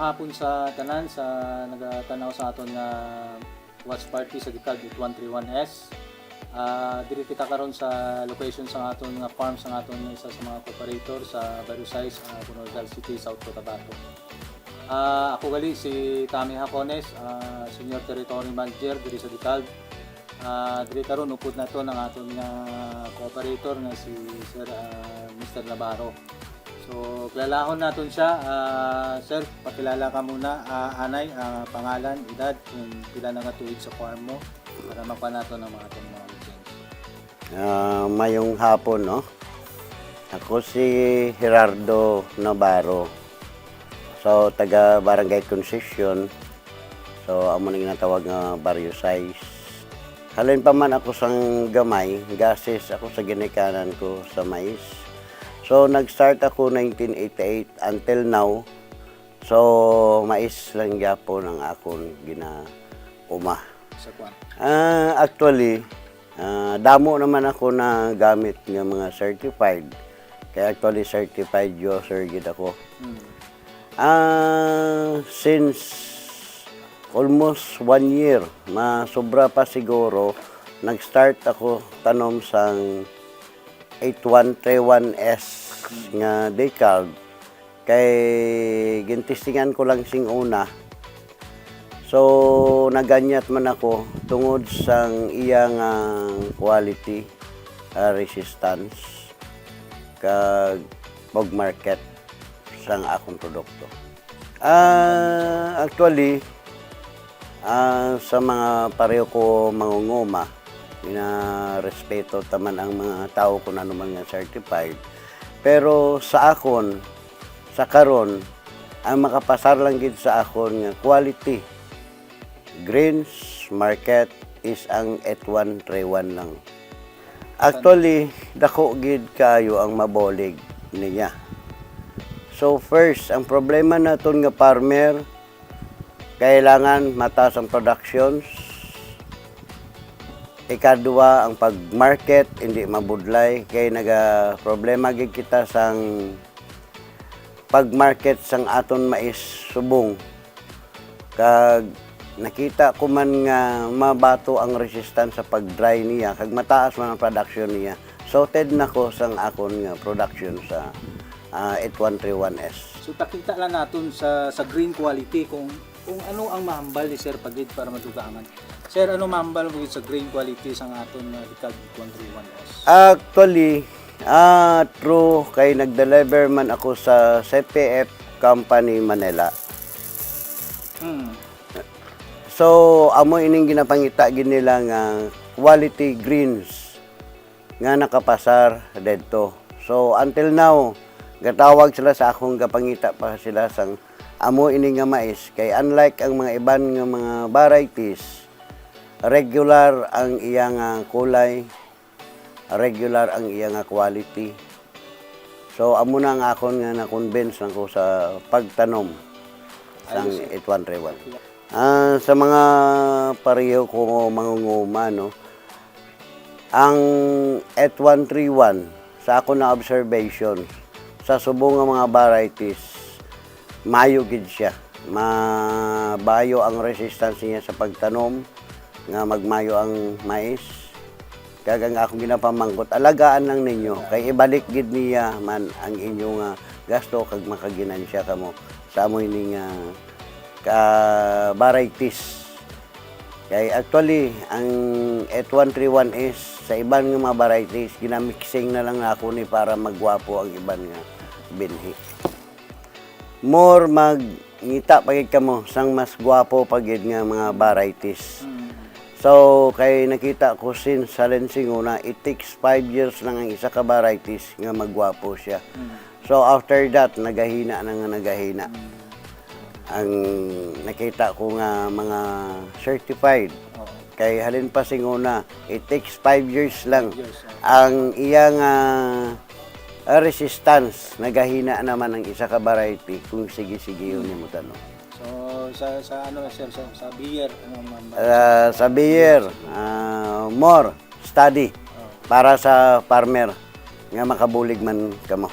Hapon sa tanan sa nagatanaw sa aton nga watch party sa Gitag 131S. Ah, diri kita karon sa location sa aton nga farm sa aton isa sa mga operator sa Barusay sa Bunodal City, South Cotabato. Ah, ako gali si Tami Hacones, ah, Senior Territory Manager diri sa Gitag. Ah, diri karon upod na to ng aton nga cooperator nga si Sir ah, Mr. Navarro. So, kilalahon natin siya. Ah, sir, pakilala ka muna. Ah, anay, ah, pangalan, edad, kung pila na tuig sa farm mo para makuha natin ang mga itong mga lisensya. Ah, mayong hapon, no? Ako si Gerardo Navarro. So, taga Barangay Concession. So, amo nang ginatawag nga barrio size. Halin pa man ako sang gamay, gases ako sa ginikanan ko sa mais. So, nag-start ako 1988 until now. So, mais lang gyapon ang akon ginauma. Sa kwan. Ah, actually, ah, damo naman ako na gamit ng mga certified. Kaya actually certified user gid ako. Hmm. Ah, since almost one year, masobra pa siguro, nag-start ako tanom sang 8131S nga decal. Kay gintistingan ko lang sing una. So, naganyat man ako tungod sang iyang ah, quality, ah, resistance, kag pog market sang akong produkto. Ah, actually, ah, sa mga pareho ko mangunguma, na respeto taman ang mga tao kung ano man nga certified. Pero sa akon, sa karon, ang makapasar lang gid sa akon nga quality greens market is ang at131 lang. Actually, dako gid kayo ang mabolig niya. So first, ang problema naton nga farmer, kailangan mataas ang productions. Ikadua, ang pag-market, hindi mabudlay. Kaya naga problema gid kita sang pag-market sang aton mais subong. Kag nakita ko man nga mabato ang resistance sa pag-dry niya, kag mataas man ang production niya. Sorted na ko sang akon nga production sa ah, 8131S. So, takita lang natin sa sa green quality kung kung ano ang mahambal ni Sir Pagid para madugangan. Sir, ano mahambal mo sa green quality sa aton nga Gitag 131S? Actually, ah true kay nag-deliver man ako sa CPF Company Manila. Hmm. So, amo ining ginapangita gid nila nga quality greens nga nakapasar dedto. So, until now, gatawag sila sa akong gapangita pa sila sang amo ini nga mais kay unlike ang mga iban nga mga varieties regular ang iyang ah, kulay. Regular ang iyang ah, quality. So amo na ang akon nga na-convince lang ko sa pagtanom sang 8131 Ah, sa mga pareho ko mangunguma no ang 8131 sa ako na observation sa subong nga mga varieties mayo gid siya. Mabayo ang resistance niya sa pagtanom nga magmayo ang mais. Kag ang akong ginapamangkot alagaan lang ninyo. Kay ibalik gid niya man ang inyong ah, gasto kag makaginansya kamo. Sa amoy ning ah, ka varieties kay actually ang 8131 is sa iban nga mga varieties ginamixing na lang ako ni para magwapo ang iban nga binhi. More mag ngita pagid kamo sang mas gwapo pagid nga mga varieties. Hmm. So, kay nakita ko since sa lensing una, it takes 5 years lang ang isa ka varieties nga magwapo siya. Hmm. So, after that, nagahina na nga nagahina. Ang nakita ko nga mga certified. Kay halin pa singuna, it takes 5 years lang. Years. Ang iyang ah, resistance, nagahina naman ang isa ka variety kung sige-sige yun yung tanong. Sa, sa ano, Sir, sa, sa beer, ano uh, sa beer, ah, more study para sa farmer nga makabulig man kamo.